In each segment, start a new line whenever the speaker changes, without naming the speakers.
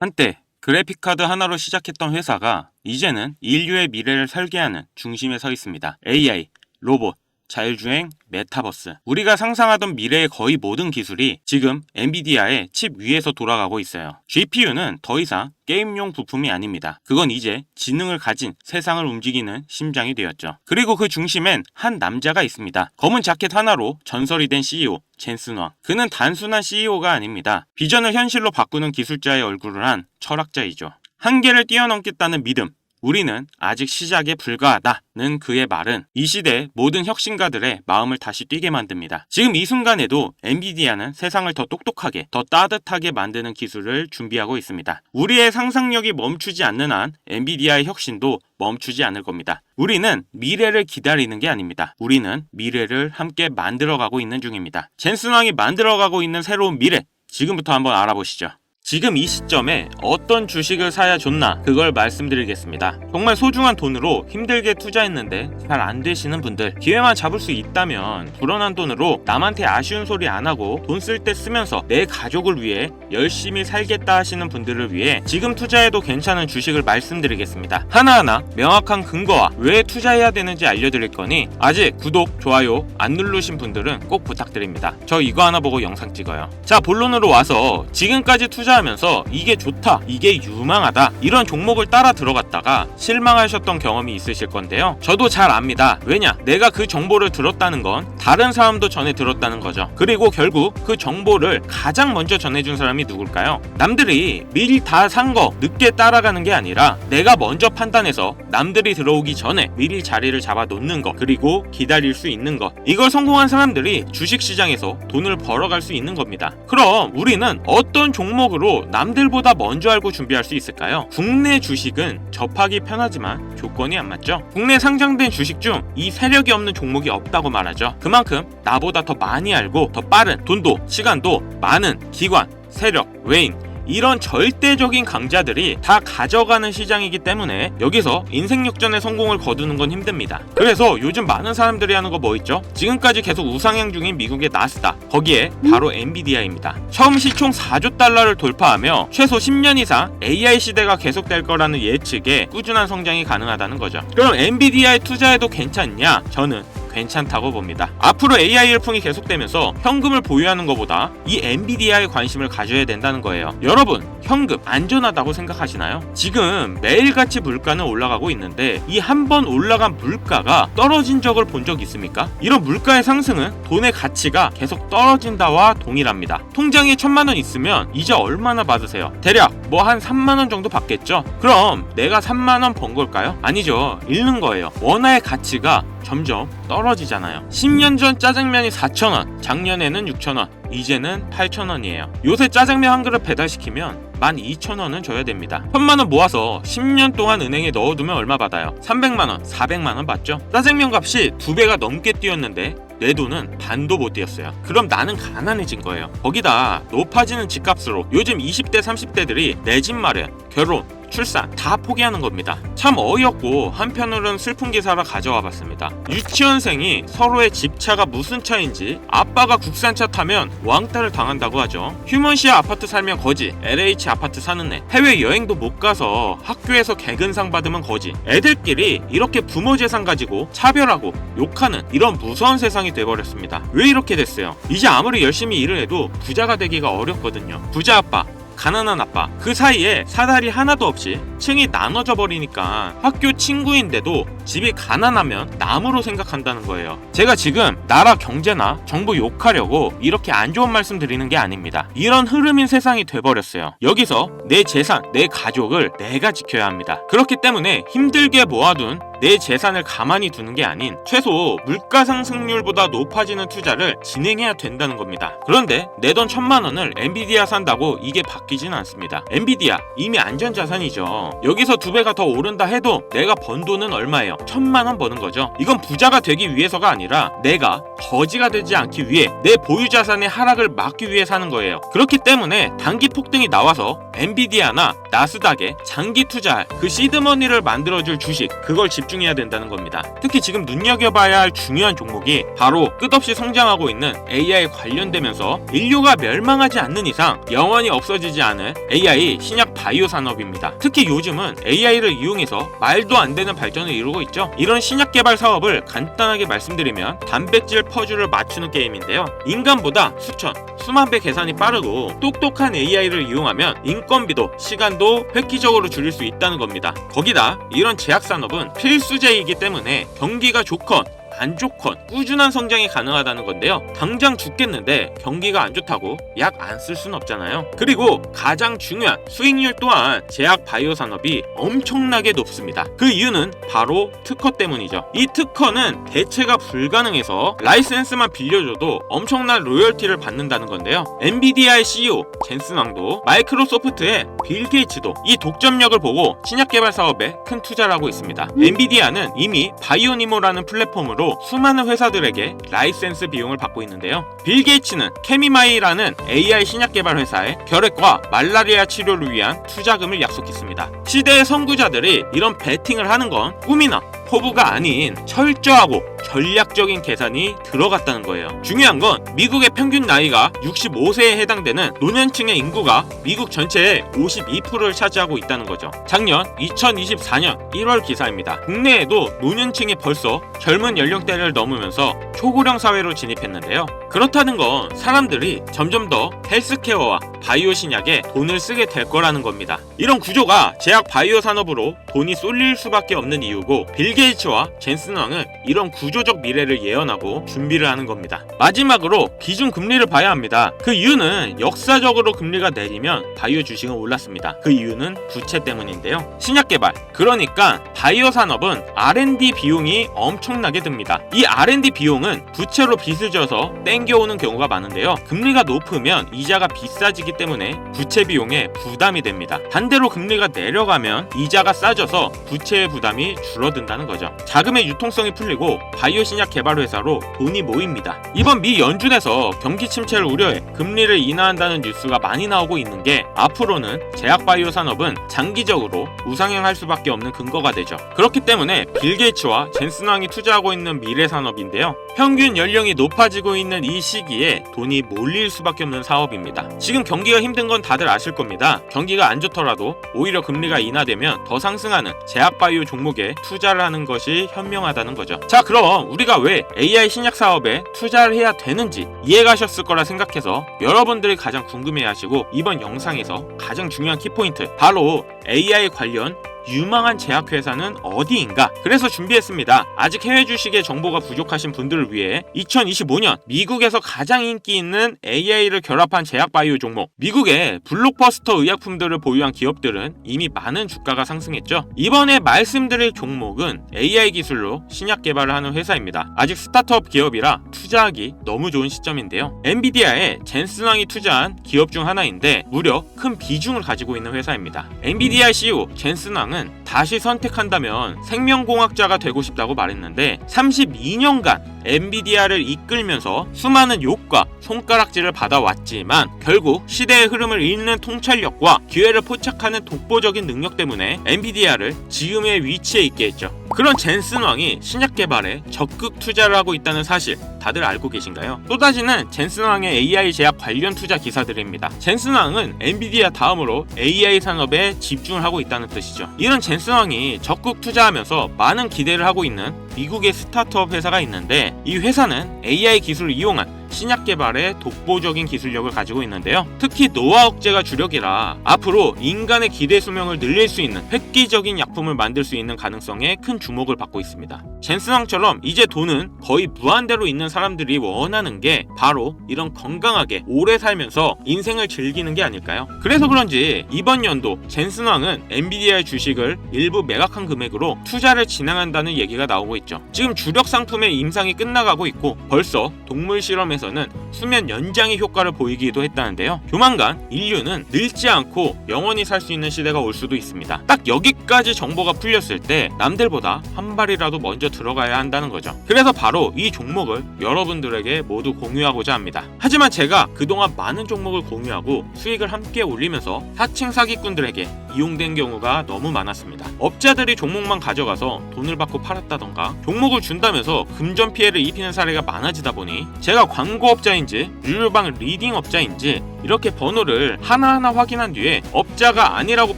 한때 그래픽카드 하나로 시작했던 회사가 이제는 인류의 미래를 설계하는 중심에 서 있습니다. AI, 로봇, 자율주행, 메타버스. 우리가 상상하던 미래의 거의 모든 기술이 지금 엔비디아의 칩 위에서 돌아가고 있어요. GPU는 더 이상 게임용 부품이 아닙니다. 그건 이제 지능을 가진 세상을 움직이는 심장이 되었죠. 그리고 그 중심엔 한 남자가 있습니다. 검은 자켓 하나로 전설이 된 CEO, 젠슨 왕. 그는 단순한 CEO가 아닙니다. 비전을 현실로 바꾸는 기술자의 얼굴을 한 철학자이죠. 한계를 뛰어넘겠다는 믿음, 우리는 아직 시작에 불과하다는 그의 말은 이 시대 모든 혁신가들의 마음을 다시 뛰게 만듭니다. 지금 이 순간에도 엔비디아는 세상을 더 똑똑하게, 더 따뜻하게 만드는 기술을 준비하고 있습니다. 우리의 상상력이 멈추지 않는 한 엔비디아의 혁신도 멈추지 않을 겁니다. 우리는 미래를 기다리는 게 아닙니다. 우리는 미래를 함께 만들어가고 있는 중입니다. 젠슨왕이 만들어가고 있는 새로운 미래, 지금부터 한번 알아보시죠. 지금 이 시점에 어떤 주식을 사야 좋나 그걸 말씀드리겠습니다. 정말 소중한 돈으로 힘들게 투자했는데 잘 안 되시는 분들 기회만 잡을 수 있다면 불어난 돈으로 남한테 아쉬운 소리 안 하고 돈 쓸 때 쓰면서 내 가족을 위해 열심히 살겠다 하시는 분들을 위해 지금 투자해도 괜찮은 주식을 말씀드리겠습니다. 하나하나 명확한 근거와 왜 투자해야 되는지 알려드릴 거니 아직 구독, 좋아요 안 누르신 분들은 꼭 부탁드립니다. 저 이거 하나 보고 영상 찍어요. 자 본론으로 와서 지금까지 투자 하면서 이게 좋다, 이게 유망하다 이런 종목을 따라 들어갔다가 실망하셨던 경험이 있으실 건데요. 저도 잘 압니다. 왜냐? 내가 그 정보를 들었다는 건 다른 사람도 전해 들었다는 거죠. 그리고 결국 그 정보를 가장 먼저 전해준 사람이 누굴까요? 남들이 미리 다 산 거 늦게 따라가는 게 아니라 내가 먼저 판단해서 남들이 들어오기 전에 미리 자리를 잡아 놓는 거 그리고 기다릴 수 있는 거 이걸 성공한 사람들이 주식시장에서 돈을 벌어갈 수 있는 겁니다. 그럼 우리는 어떤 종목으로 남들보다 먼저 알고 준비할 수 있을까요? 국내 주식은 접하기 편하지만 조건이 안 맞죠? 국내 상장된 주식 중 이 세력이 없는 종목이 없다고 말하죠. 그만큼 나보다 더 많이 알고 더 빠른 돈도 시간도 많은 기관, 세력, 외인 이런 절대적인 강자들이 다 가져가는 시장이기 때문에 여기서 인생 역전의 성공을 거두는 건 힘듭니다. 그래서 요즘 많은 사람들이 하는 거 뭐 있죠? 지금까지 계속 우상향 중인 미국의 나스닥 거기에 바로 엔비디아입니다. 처음 시총 4조 달러를 돌파하며 최소 10년 이상 AI 시대가 계속될 거라는 예측에 꾸준한 성장이 가능하다는 거죠. 그럼 엔비디아에 투자해도 괜찮냐? 저는 괜찮다고 봅니다. 앞으로 AI 열풍이 계속되면서 현금을 보유하는 것보다 이 엔비디아에 관심을 가져야 된다는 거예요. 여러분, 현금 안전하다고 생각하시나요? 지금 매일같이 물가는 올라가고 있는데 이 한 번 올라간 물가가 떨어진 적을 본 적 있습니까? 이런 물가의 상승은 돈의 가치가 계속 떨어진다와 동일합니다. 통장에 천만 원 있으면 이자 얼마나 받으세요? 대략 뭐 한 3만 원 정도 받겠죠? 그럼 내가 3만 원 번 걸까요? 아니죠. 잃는 거예요. 원화의 가치가 점점 떨어지잖아요. 10년 전 짜장면이 4,000원, 작년에는 6,000원, 이제는 8,000원이에요. 요새 짜장면 한 그릇 배달시키면 12,000원은 줘야 됩니다. 1,000만원 모아서 10년 동안 은행에 넣어두면 얼마 받아요? 300만원, 400만원 받죠? 짜장면 값이 두 배가 넘게 뛰었는데 내 돈은 반도 못 뛰었어요. 그럼 나는 가난해진 거예요. 거기다 높아지는 집값으로 요즘 20대, 30대들이 내 집 마련, 결혼, 출산 다 포기하는 겁니다. 참 어이없고 한편으로는 슬픈 기사라 가져와 봤습니다. 유치원생이 서로의 집차가 무슨 차인지 아빠가 국산차 타면 왕따를 당한다고 하죠. 휴먼시아 아파트 살면 거지, LH 아파트 사는 애, 해외 여행도 못 가서 학교에서 개근상 받으면 거지. 애들끼리 이렇게 부모 재산 가지고 차별하고 욕하는 이런 무서운 세상이 돼버렸습니다. 왜 이렇게 됐어요? 이제 아무리 열심히 일을 해도 부자가 되기가 어렵거든요. 부자 아빠, 가난한 아빠. 그 사이에 사다리 하나도 없이 층이 나눠져 버리니까 학교 친구인데도 집이 가난하면 남으로 생각한다는 거예요. 제가 지금 나라 경제나 정부 욕하려고 이렇게 안 좋은 말씀 드리는 게 아닙니다. 이런 흐름인 세상이 돼버렸어요. 여기서 내 재산, 내 가족을 내가 지켜야 합니다. 그렇기 때문에 힘들게 모아둔 내 재산을 가만히 두는 게 아닌 최소 물가 상승률보다 높아지는 투자를 진행해야 된다는 겁니다. 그런데 내 돈 천만 원을 엔비디아 산다고 이게 바뀌진 않습니다. 엔비디아 이미 안전자산이죠. 여기서 두 배가 더 오른다 해도 내가 번 돈은 얼마예요? 천만 원 버는 거죠. 이건 부자가 되기 위해서가 아니라 내가 거지가 되지 않기 위해 내 보유 자산의 하락을 막기 위해 사는 거예요. 그렇기 때문에 단기 폭등이 나와서 엔비디아나 나스닥에 장기 투자할 그 시드머니를 만들어줄 주식 그걸 집중해야 된다는 겁니다. 특히 지금 눈여겨봐야 할 중요한 종목이 바로 끝없이 성장하고 있는 AI 관련되면서 인류가 멸망하지 않는 이상 영원히 없어지지 않을 AI 신약 바이오 산업입니다. 특히 요즘은 AI를 이용해서 말도 안 되는 발전을 이루고 있죠. 이런 신약 개발 사업을 간단하게 말씀드리면 단백질 퍼즐을 맞추는 게임인데요. 인간보다 수천, 수만 배 계산이 빠르고 똑똑한 AI를 이용하면 인건비도 시간도 획기적으로 줄일 수 있다는 겁니다. 거기다 이런 제약 산업은 필수제이기 때문에 경기가 좋건 안 좋건 꾸준한 성장이 가능하다는 건데요. 당장 죽겠는데 경기가 안 좋다고 약 안 쓸 순 없잖아요. 그리고 가장 중요한 수익률 또한 제약 바이오 산업이 엄청나게 높습니다. 그 이유는 바로 특허 때문이죠. 이 특허는 대체가 불가능해서 라이센스만 빌려줘도 엄청난 로열티를 받는다는 건데요. 엔비디아의 CEO 젠슨 왕도 마이크로소프트의 빌 게이츠도 이 독점력을 보고 신약 개발 사업에 큰 투자를 하고 있습니다. 엔비디아는 이미 바이오니모라는 플랫폼으로 수많은 회사들에게 라이센스 비용을 받고 있는데요. 빌 게이츠는 케미마이라는 AI 신약 개발 회사에 결핵과 말라리아 치료를 위한 투자금을 약속했습니다. 시대의 선구자들이 이런 베팅을 하는 건 꿈이나 포부가 아닌 철저하고 전략적인 계산이 들어갔다는 거예요. 중요한 건 미국의 평균 나이가 65세에 해당되는 노년층의 인구가 미국 전체의 52%를 차지하고 있다는 거죠. 작년 2024년 1월 기사입니다. 국내에도 노년층이 벌써 젊은 연령대를 넘으면서 초고령 사회로 진입했는데요. 그렇다는 건 사람들이 점점 더 헬스케어와 바이오 신약에 돈을 쓰게 될 거라는 겁니다. 이런 구조가 제약 바이오 산업으로 돈이 쏠릴 수밖에 없는 이유고 빌 게이츠와 젠슨 왕은 이런 구조적 미래를 예언하고 준비를 하는 겁니다. 마지막으로 기준 금리를 봐야 합니다. 그 이유는 역사적으로 금리가 내리면 바이오 주식은 올랐습니다. 그 이유는 부채 때문인데요. 신약 개발 그러니까 바이오 산업은 R&D 비용이 엄청나게 듭니다. 이 R&D 비용은 부채로 빚을 져서 땡 겨오는 경우가 많은데요. 금리가 높으면 이자가 비싸지기 때문에 부채 비용에 부담이 됩니다. 반대로 금리가 내려가면 이자가 싸져서 부채의 부담이 줄어든다는 거죠. 자금의 유통성이 풀리고 바이오 신약 개발 회사로 돈이 모입니다. 이번 미 연준에서 경기 침체를 우려해 금리를 인하한다는 뉴스가 많이 나오고 있는 게 앞으로는 제약 바이오 산업은 장기적으로 우상향할 수밖에 없는 근거가 되죠. 그렇기 때문에 빌 게이츠와 젠슨 왕이 투자하고 있는 미래 산업인데요. 평균 연령이 높아지고 있는 이 시기에 돈이 몰릴 수밖에 없는 사업입니다. 지금 경기가 힘든 건 다들 아실 겁니다. 경기가 안 좋더라도 오히려 금리가 인하되면 더 상승하는 제약 바이오 종목에 투자를 하는 것이 현명하다는 거죠. 자, 그럼 우리가 왜 AI 신약 사업에 투자를 해야 되는지 이해가셨을 거라 생각해서 여러분들이 가장 궁금해하시고 이번 영상에서 가장 중요한 키포인트 바로 AI 관련 유망한 제약회사는 어디인가? 그래서 준비했습니다. 아직 해외 주식의 정보가 부족하신 분들을 위해 2025년 미국에서 가장 인기 있는 AI를 결합한 제약 바이오 종목, 미국의 블록버스터 의약품들을 보유한 기업들은 이미 많은 주가가 상승했죠. 이번에 말씀드릴 종목은 AI 기술로 신약 개발을 하는 회사입니다. 아직 스타트업 기업이라 투자하기 너무 좋은 시점인데요. 엔비디아에 젠슨왕이 투자한 기업 중 하나인데 무려 큰 비중을 가지고 있는 회사입니다. 엔비디아 CEO 젠슨왕은 in. 다시 선택한다면 생명공학자가 되고 싶다고 말했는데 32년간 엔비디아를 이끌면서 수많은 욕과 손가락질을 받아왔지만 결국 시대의 흐름을 읽는 통찰력과 기회를 포착하는 독보적인 능력 때문에 엔비디아를 지금의 위치에 있게 했죠. 그런 젠슨 왕이 신약 개발에 적극 투자를 하고 있다는 사실 다들 알고 계신가요? 쏟아지는 젠슨 왕의 AI 제약 관련 투자 기사들입니다. 젠슨 왕은 엔비디아 다음으로 AI 산업에 집중을 하고 있다는 뜻이죠. 이런 젠슨 왕이 적극 투자하면서 많은 기대를 하고 있는 미국의 스타트업 회사가 있는데 이 회사는 AI 기술을 이용한 신약 개발에 독보적인 기술력을 가지고 있는데요. 특히 노화 억제가 주력이라 앞으로 인간의 기대 수명을 늘릴 수 있는 획기적인 약품을 만들 수 있는 가능성에 큰 주목을 받고 있습니다. 젠슨왕처럼 이제 돈은 거의 무한대로 있는 사람들이 원하는 게 바로 이런 건강하게 오래 살면서 인생을 즐기는 게 아닐까요? 그래서 그런지 이번 연도 젠슨왕은 엔비디아의 주식을 일부 매각한 금액으로 투자를 진행한다는 얘기가 나오고 있죠. 지금 주력 상품의 임상이 끝나가고 있고 벌써 동물 실험에서 측면에서는 수면 연장의 효과를 보이기도 했다는데요. 조만간 인류는 늙지 않고 영원히 살 수 있는 시대가 올 수도 있습니다. 딱 여기까지 정보가 풀렸을 때 남들보다 한 발이라도 먼저 들어가야 한다는 거죠. 그래서 바로 이 종목을 여러분들에게 모두 공유하고자 합니다. 하지만 제가 그동안 많은 종목을 공유하고 수익을 함께 올리면서 사칭 사기꾼들에게 이용된 경우가 너무 많았습니다. 업자들이 종목만 가져가서 돈을 받고 팔았다던가 종목을 준다면서 금전 피해를 입히는 사례가 많아지다 보니 제가 광 고업자인지 유료방 리딩업자인지 이렇게 번호를 하나하나 확인한 뒤에 업자가 아니라고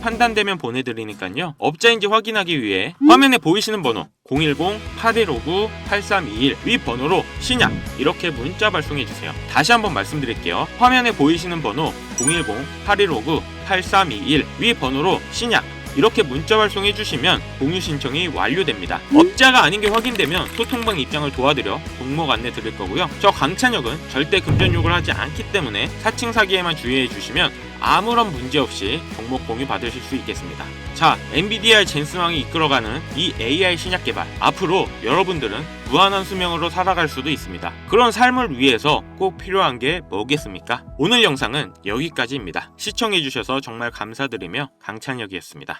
판단되면 보내드리니까요. 업자인지 확인하기 위해 화면에 보이시는 번호 010-8159-8321 위 번호로 신약 이렇게 문자 발송해 주세요. 다시 한번 말씀드릴게요. 화면에 보이시는 번호 010-8159-8321 위 번호로 신약 이렇게 문자 발송해 주시면 공유 신청이 완료됩니다. 업자가 아닌 게 확인되면 소통방 입장을 도와드려 종목 안내 드릴 거고요. 저 강찬혁은 절대 금전 욕을 하지 않기 때문에 사칭 사기에만 주의해 주시면 아무런 문제 없이 종목 공유 받으실 수 있겠습니다. 자, 엔비디아 젠스왕이 이끌어가는 이 AI 신약 개발. 앞으로 여러분들은 무한한 수명으로 살아갈 수도 있습니다. 그런 삶을 위해서 꼭 필요한 게 뭐겠습니까? 오늘 영상은 여기까지입니다. 시청해주셔서 정말 감사드리며 강찬혁이었습니다.